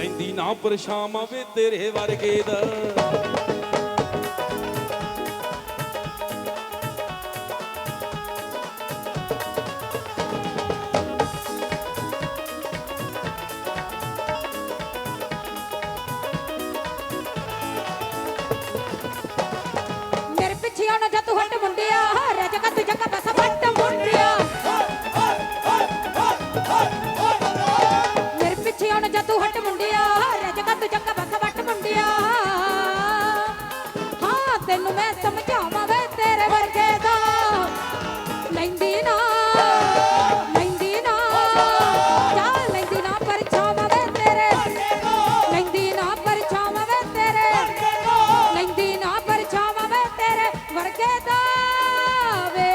ਲੈਂਦੀ ਨਾ ਪਰਛਾਵਾਂ ਵੇ ਤੇਰੇ ਵਰਗੇ ਦਾ। ਹਾਂ ਮੈਂ ਸਮਝਾਵਾਂ ਵੇ ਤੇਰੇ ਵਰਗੇ ਦਾ। ਲੈਂਦੀ ਨਾ ਲੈਂਦੀ ਨਾ, ਜਾ ਲੈਂਦੀ ਨਾ ਪਰਛਾਵਾਂ ਵੇ ਤੇਰੇ। ਲੈਂਦੀ ਨਾ ਪਰਛਾਵਾਂ ਵੇ ਤੇਰੇ। ਲੈਂਦੀ ਨਾ ਪਰਛਾਵਾਂ ਵੇ ਤੇਰੇ ਵਰਗੇ ਦਾ ਵੇ।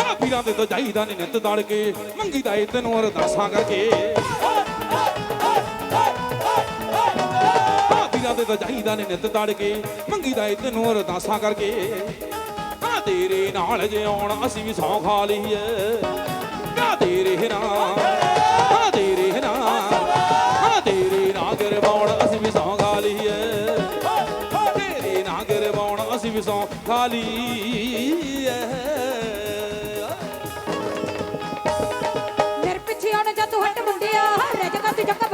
ਆ ਪੀਰਾਂ ਦੇ ਤਾਂ ਜਾਈਦਾ ਨੇ ਨਿੱਤ ਦੜ ਕੇ ਮੰਗੀਦਾ ਏ ਤੈਨੂੰ ਅਰਦਾਸਾਂ ਕਰਕੇ। ਆ ਤਾਂ ਜਾਈਦਾ ਨੇ ਨਿੱਤ ਦੜ ਕੇ ਮੰਗੀਦਾ ਏ ਤੈਨੂੰ ਅਰਦਾਸਾਂ ਕਰਕੇ। ਆ ਤੇਰੇ ਨਾਲ ਜੇ ਆਉਣ, ਅਸੀਂ ਵੀ ਸੌਂ ਖਾ ਲਈਏ। ਆ ਤੇਰੇ ਨਾਲ ਆ ਤੇਰੇ ਨਾਲ ਆ ਤੇਰੇ ਨਾਲ ਗਰਬਾਉਣ ਅਸੀਂ ਵੀ ਸੌਂ ਖਾ ਲਈਏ। ਤੇਰੇ ਨਾਲ ਗਰਬਾਉਣ ਅਸੀਂ ਵੀ ਸੌ ਖਾ ਲਈਏ। ਮੇਰੇ ਪਿੱਛੇ ਆਉਣ ਜਦ ਤੂੰ ਹੱਟ ਮੁੰਡਿਆ ਹਰੇ ਜਗ੍ਹਾ ਤੂੰ ਜਗ੍ਹਾ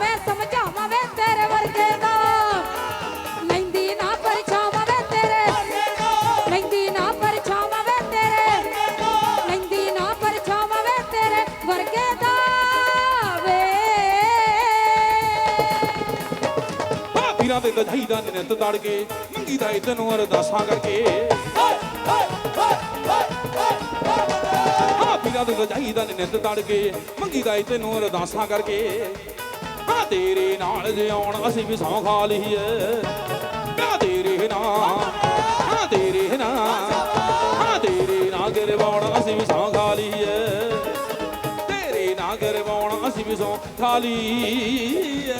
ਮੈਂ ਸਮਝਾਵਾਂ ਵੇ ਤੇਰੇ ਵਰਗੇ ਦਾ। ਲੈਂਦੀ ਨਾ ਪਰਛਾਵਾਂ ਵੇ ਤੇਰੇ। ਲੈਂਦੀ ਨਾ ਪਰਛਾਵਾਂ ਵੇ ਤੇਰੇ। ਲੈਂਦੀ ਨਾ ਪਰਛਾਵਾਂ ਵੇ ਤੇਰੇ ਵਰਗੇ ਦਾ ਵੇ। ਆ ਦੇ ਗਧਾਈਦਾ ਨੇ ਨਿੱਤ ਤੜ ਕੇ ਮੰਗੀਦਾ ਏ ਤੈਨੂੰ ਅਰਦਾਸਾਂ ਕਰਕੇ। ਆ ਪੀਰਾਂ ਦੇ ਗਧਾਈਦਾ ਨੇ ਨਿੱਤ ਤੜ ਕੇ ਮੰਗੀਦਾ ਏ ਤੈਨੂੰ ਅਰਦਾਸਾਂ ਕਰਕੇ। ਆ ਤੇਰੇ ਨਾਲ ਜੇ ਆਉਣ ਅਸੀਂ ਵੀ ਸੌ ਖਾ ਲਈਏ। ਆ ਤੇਰੇ ਨਾਲ ਆ ਤੇਰੇ ਨਾਲ ਆ ਤੇਰੇ ਨਾਲ ਗਰਵਾਉਣ, ਅਸੀਂ ਵੀ ਸੌ ਖਾ ਲਈਏ। ਤੇਰੇ ਨਾਲ ਗਰਵਾਉਣ, ਅਸੀਂ ਵੀ ਸੌ ਖਾ ਲਈਏ।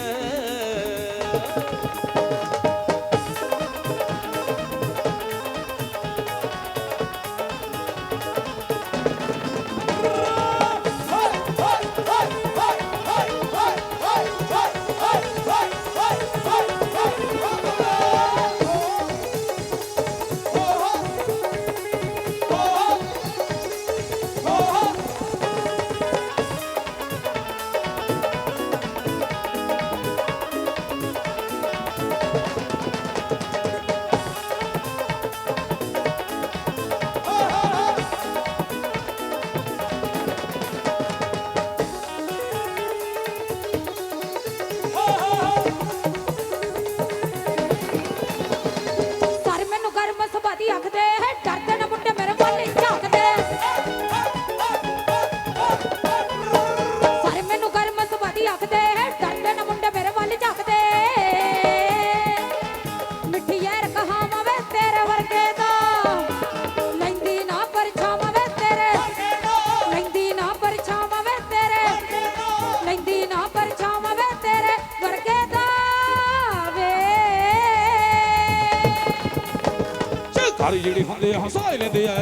ਘਰ ਜਿਹੜੇ ਹੁੰਦੇ ਆ ਹਸਾਈ ਲੈਂਦੇ ਆ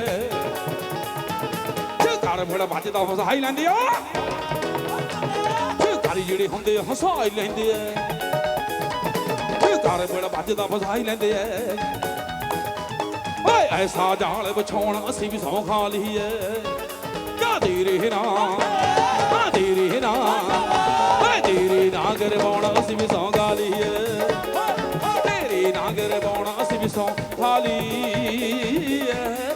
ਘਰ ਬੜਾ ਵੱਜਦਾ ਹਸਾਈ ਲੈਂਦੇ ਆ। ਘਰ ਜਿਹੜੇ ਹੁੰਦੇ ਆ ਹਸਾਈ ਲੈਂਦੇ ਆ। ਘਰ ਬੜਾ ਵੱਜਦਾ ਹਸਾਈ ਲੈਂਦੇ ਆ। ਓਏ ਐਸਾ ਜਾਲ ਵਿਛਾਉਣ ਅਸੀਂ ਵੀ ਸੌਂ ਖਾ ਲਈਏ। ਕਾ ਤੇਰੇ ਨਾ ਆ ਤੇਰੇ ਨਾ ਓਏ ਤੇਰੇ ਨਾ ਗਰਵਾਉਣ ਅਸੀਂ ਵੀ ਸੌਂ ਖਾ ਲਈਏ। ਬਾਉਣ ਅਸੀਂ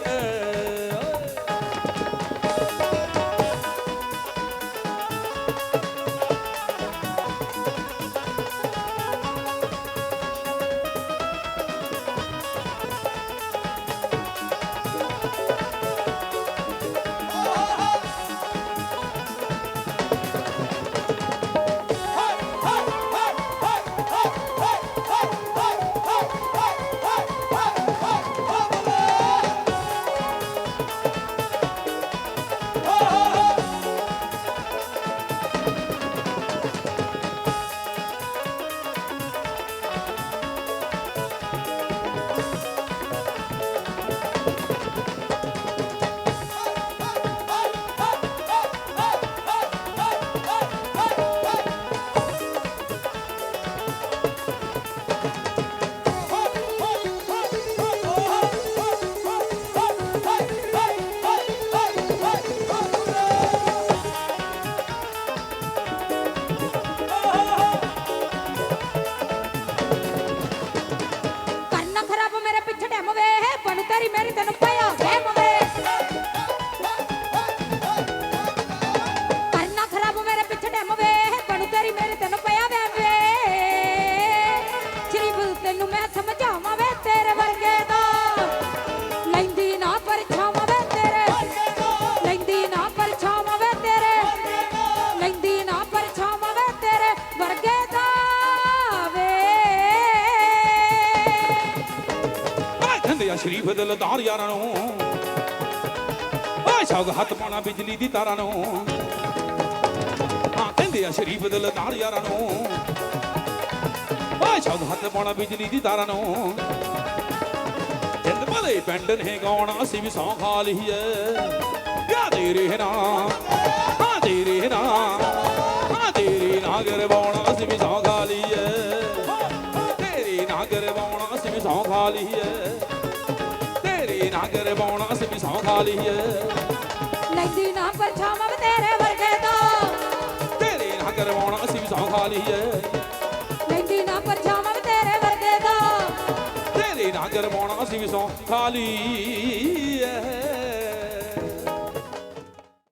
ਵੀ ਸੌ ਖਾਲੀ ਸ਼ਰੀਫ ਦਿਲਦਾਰ ਯਾਰਾਂ ਨੂੰ। ਓਏ ਸੌਗ ਹੱਥ ਪਾਉਣਾ ਬਿਜਲੀ ਦੀ ਤਾਰਾਂ ਨੂੰ। ਹਾਂ, ਕਹਿੰਦੇ ਆ ਸ਼ਰੀਫ ਦਿਲਦਾਰ ਯਾਰਾਂ ਨੂੰ। ਓਏ ਸੌਗ ਹੱਥ ਪਾਉਣਾ ਬਿਜਲੀ ਦੀ ਤਾਰਾਂ ਨੂੰ। ਜਿੰਦ ਭਲੇ ਪਿੰਡ ਨੇ ਗਾਉਣਾ, ਅਸੀਂ ਵੀ ਸੌਂ ਖਾ ਲਈਏ। ਯਾ ਤੇਰੇ ਨਾਲ ਹਾਂ ਤੇਰੇ ਨਾਲ ਹਾਂ ਤੇਰੇ ਨਾਲ ਗਰਵਾਉਣਾ, ਅਸੀਂ ਵੀ ਸੌਂ ਖਾ ਲਈਏ। ਤੇਰੇ ਨਾਲ ਗਰਵਾਉਣਾ, ਅਸੀਂ ਵੀ ਸੌਂ ਖਾ ਲਈਏ। ਨਾਲ ਗਰਵਾਉਣਾ ਅਸੀਂ ਵੀ ਸੌਂ ਖਾ ਲਈਏ। ਲੈਂਦੀ ਨਾ ਪਰਛਾਵਾਂ ਤੇਰੇ ਵਰਗੇ ਤੋਂ। ਤੇਰੇ ਨਾਲ ਗਰਵਾਉਣਾ ਅਸੀਂ ਵੀ ਸੌਂ ਖਾ ਲਈਏ। ਲੈਂਦੀ ਨਾ ਪਰਛਾਵਾਂ ਤੇਰੇ ਵਰਗੇ ਤੋਂ। ਤੇਰੇ ਨਾਲ ਗਰਵਾਉਣਾ ਅਸੀਂ ਵੀ ਸੌਂ ਖਾ ਲਈਏ।